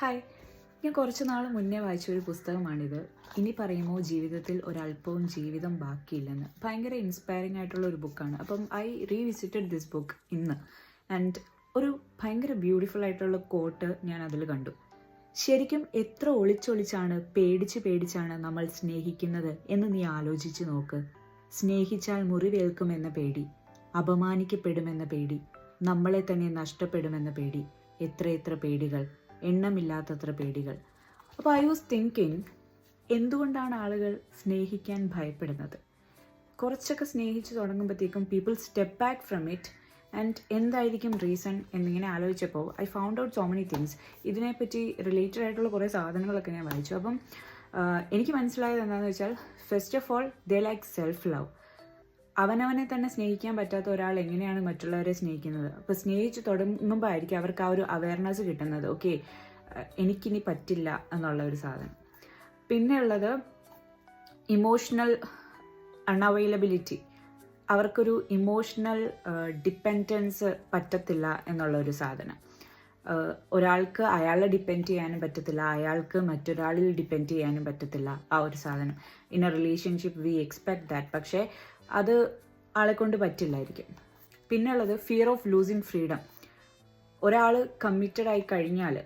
Hi. ഞാൻ കുറച്ച് നാൾ മുന്നേ വായിച്ച ഒരു പുസ്തകമാണിത്. ഇനി പറയുമോ ജീവിതത്തിൽ ഒരല്പവും ജീവിതം ബാക്കിയില്ലെന്ന്. ഭയങ്കര ഇൻസ്പയറിംഗ് ആയിട്ടുള്ള ഒരു ബുക്കാണ് അപ്പം ഐ റീവിസിറ്റഡ് ദിസ് ബുക്ക് ഇന്ന്. ആൻഡ് ഒരു ഭയങ്കര ബ്യൂട്ടിഫുൾ ആയിട്ടുള്ള കോട്ട് ഞാൻ അതിൽ കണ്ടു. ശരിക്കും എത്ര ഒളിച്ചൊളിച്ചാണ് പേടിച്ച് പേടിച്ചാണ് നമ്മൾ സ്നേഹിക്കുന്നത് എന്ന് നീ ആലോചിച്ച് നോക്ക്. സ്നേഹിച്ചാൽ മുറിവേൽക്കുമെന്ന പേടി അപമാനിക്കപ്പെടുമെന്ന പേടി നമ്മളെ തന്നെ നഷ്ടപ്പെടുമെന്ന പേടി എത്രയെത്ര പേടികൾ. എണ്ണമില്ലാത്തത്ര പേടികൾ. അപ്പോൾ ഐ വാസ് തിങ്കിങ് എന്തുകൊണ്ടാണ് ആളുകൾ സ്നേഹിക്കാൻ ഭയപ്പെടുന്നത്? കുറച്ചൊക്കെ സ്നേഹിച്ച് തുടങ്ങുമ്പോഴത്തേക്കും people step back from it and എന്തായിരിക്കും റീസൺ എന്നിങ്ങനെ ആലോചിച്ചപ്പോൾ I found out so many things ഇതിനെപ്പറ്റി റിലേറ്റഡ് ആയിട്ടുള്ള കുറേ സാധനങ്ങളൊക്കെ ഞാൻ വായിച്ചു. അപ്പം എനിക്ക് മനസ്സിലായത് എന്താണെന്ന് വെച്ചാൽ first of all they like self love അവനവനെ തന്നെ സ്നേഹിക്കാൻ പറ്റാത്ത ഒരാൾ എങ്ങനെയാണ് മറ്റുള്ളവരെ സ്നേഹിക്കുന്നത്? അപ്പോൾ സ്നേഹിച്ച് തുടങ്ങുമ്പോൾ ആയിരിക്കും അവർക്ക് ആ ഒരു അവയർനെസ് കിട്ടുന്നത്. ഓക്കെ എനിക്കിനി പറ്റില്ല എന്നുള്ള ഒരു സാധനം. പിന്നെ ഉള്ളത് ഇമോഷണൽ അൺഅവൈലബിലിറ്റി അവർക്കൊരു ഇമോഷണൽ ഡിപ്പെൻഡൻസ് പറ്റത്തില്ല എന്നുള്ള ഒരു സാധനം. ഒരാൾക്ക് അയാളെ ഡിപ്പെൻഡ് ചെയ്യാനും പറ്റത്തില്ല അയാൾക്ക് മറ്റൊരാളിൽ ഡിപ്പെൻഡ് ചെയ്യാനും പറ്റത്തില്ല ആ ഒരു സാധനം. In a relationship we expect that പക്ഷേ അത് ആളെ കൊണ്ട് പറ്റില്ലായിരിക്കും. പിന്നെ ഉള്ളത് ഫിയർ ഓഫ് ലൂസിങ് ഫ്രീഡം ഒരാൾ കമ്മിറ്റഡ് ആയി കഴിഞ്ഞാൽ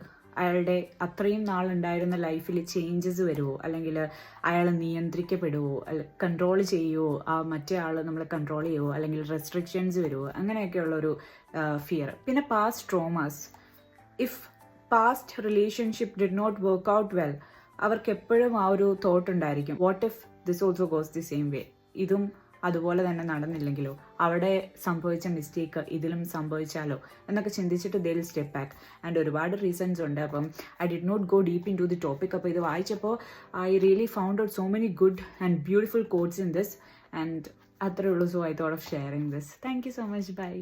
അയാളുടെ അത്രയും നാളുണ്ടായിരുന്ന ലൈഫിൽ ചേഞ്ചസ് വരുമോ അല്ലെങ്കിൽ അയാൾ നിയന്ത്രിക്കപ്പെടുമോ അല്ല കൺട്രോൾ ചെയ്യുമോ ആ മറ്റേ ആൾ നമ്മളെ കൺട്രോൾ ചെയ്യുമോ അല്ലെങ്കിൽ റെസ്ട്രിക്ഷൻസ് വരുമോ അങ്ങനെയൊക്കെയുള്ളൊരു ഫിയർ പിന്നെ past traumas if past relationship did not work out well അവർക്ക് എപ്പോഴും ആ ഒരു തോട്ട് ഉണ്ടായിരിക്കും. What if this also goes the same way ഇതും അതുപോലെ തന്നെ നടന്നില്ലെങ്കിലോ? അവിടെ സംഭവിച്ച മിസ്റ്റേക്ക് ഇതിലും സംഭവിച്ചാലോ? എന്നൊക്കെ ചിന്തിച്ചിട്ട് ദിൽ സ്റ്റെപ്പ് ബാക്ക് ആൻഡ് ഒരുപാട് റീസൺസ് ഉണ്ട്. അപ്പം I did not go deep into the the topic അപ്പോൾ ഇത് വായിച്ചപ്പോൾ I really found out so many good and beautiful quotes in this and അത്രയേ ഉള്ളൂ. So I thought of sharing this thank you so much bye